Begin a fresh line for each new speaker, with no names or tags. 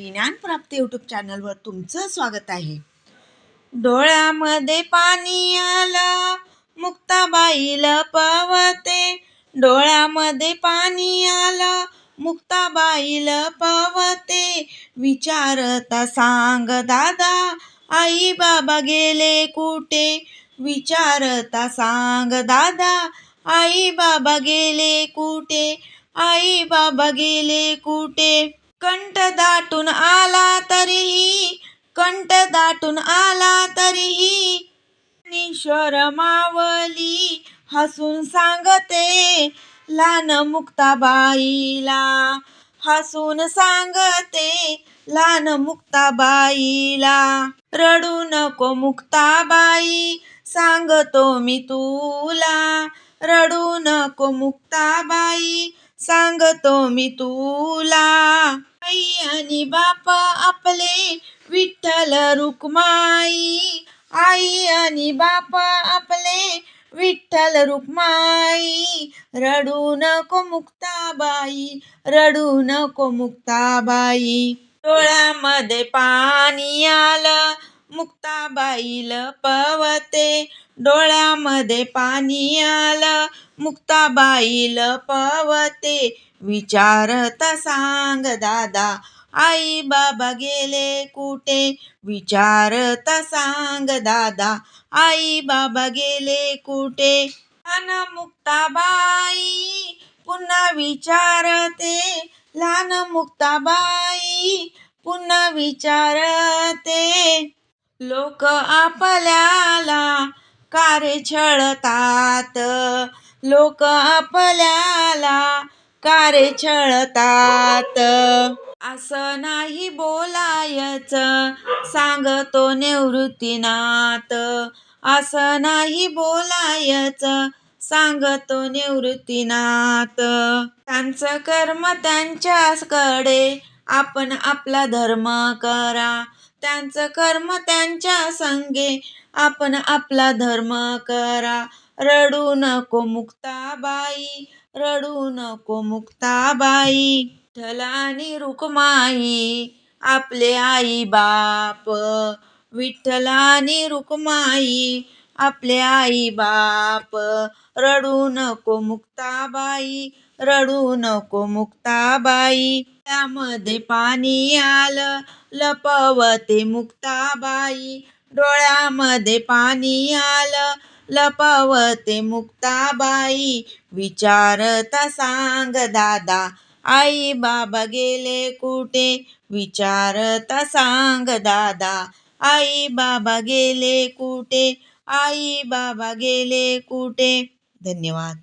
ज्ञानप्राप्त YouTube चॅनलवर तुमचं स्वागत आहे. डोळ्यामध्ये पाणी आलं मुक्ताबाईला पवते. डोळ्यामध्ये पाणी आलं मुक्ताबाईला पवते. विचारता सांग दादा आई बाबा गेले कुठे? विचारता सांग दादा आई बाबा गेले कुठे? आई बाबा गेले कुठे? कंठ दाटून आला तरीही कंठ दाटून आला तरीही ज्ञानेश्वर मावली हसून सांगते लहान मुक्ताबाईला. हसून सांगते लहान मुक्ताबाईला. रडू नको मुक्ताबाई सांगतो मी तुला. रडू नको मुक्ताबाई सांगतो मी तुला. आई आणि बाप आपले विठ्ठल रुक्माई. आई आणि बाप आपले विठ्ठल रुक्माई. रडू नको मुक्ताबाई रडू नको मुक्ताबाई. डोळ्यामध्ये पाणी आलं मुक्ताबाईल पवते. डोळ्यामध्ये पाणी आलं मुक्ताबाईल पवते. विचारता सांग दादा. आई बाबा गेले कुठे? विचारता सांग दादा. आई बाबा गेले कुठे? लहान मुक्ताबाई पुन्हा विचारते. लहान मुक्ताबाई पुन्हा विचारते. लोक आपल्याला कारे छळतात. लोक आपल्याला कारे छळतात. असं नाही बोलायचं सांगतो निवृत्तीनाथ असं नाही बोलायचं सांगतो निवृत्तीनाथ त्यांचं कर्म त्यांच्याकडे आपण आपला धर्म करा. त्यांचं कर्म त्यांच्या संगे आपण आपला धर्म करा. रडू नको मुक्ताबाई रडू नको मुक्ताबाई. विठ्ठलानी आणि रुक्माई आपले आई बाप. विठ्ठलानी आणि रुक्माई आपले आई बाप. रडू नको मुक्ताबाई रडू नको मुक्ताबाई. त्यामध्ये पाणी आलं लपवते मुक्ताबाई. डोळ्यामध्ये पाणी आलं लपवते मुक्ताबाई. विचारता सांग दादा आई बाबा गेले कुठे? विचारता सांग दादा आई बाबा गेले कुठे? आई बाबा गेले कुठे? धन्यवाद.